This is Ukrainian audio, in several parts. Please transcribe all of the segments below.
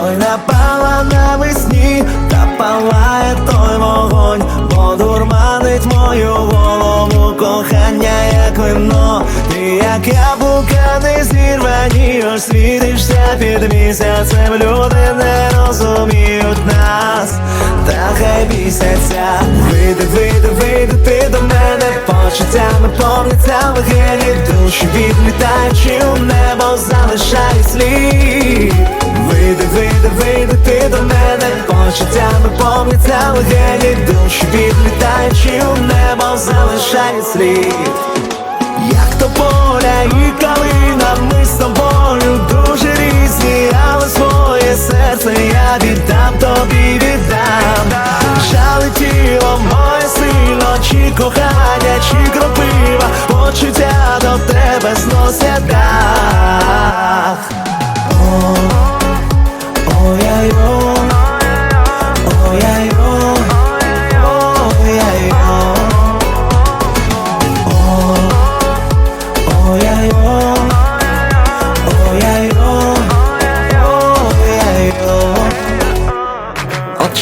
Ой, напала навесні, та палає той вогонь, бо мою голову, кохання, як вино, ти як я був. Зірвані, світишся під місяцем людине бісяться, вийди, вийди, вийди, ти до мене. Почуттями повняться легені душі відлітаючи у небо, залишай слід. Вийди, вийди, вийди, ти до мене. Почуттями повняться легені душі відлітаючи у небо, залишай слід. Кохання, чи кропива, почуття до тебе зносять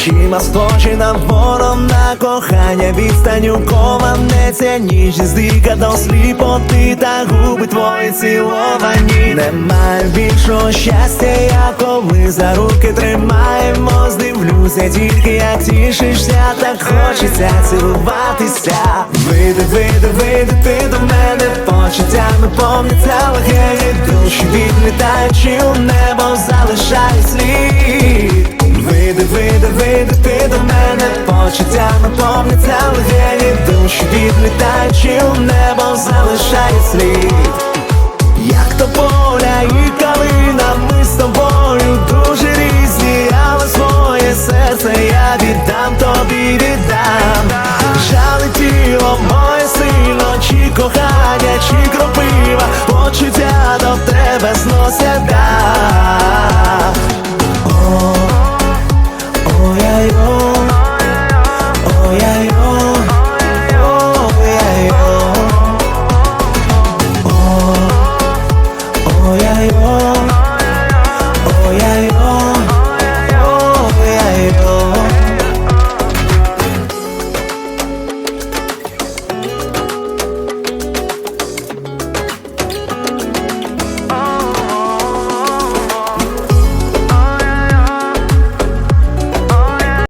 Очима схожі вором на кохання відстаню кованеться ніжність дика до сліпоти та губи твої ціловані. Немає більшого щастя, я коли за руки тримаємось Дивлюся тільки як тішишся, так хочеться цілуватися. Вийди, вийди, вийди, ти до мене почуттями повняться легені душі відлітаючи у небо, почуттями повняться легені душі відлітаючи у небо, залишай слід як то поля і калина, ми з тобою дуже різні, але своє серце я віддам тобі віддам. Жали тіло моє сильно, чи кохання, чи кропива, почуття до тебе зносять дах.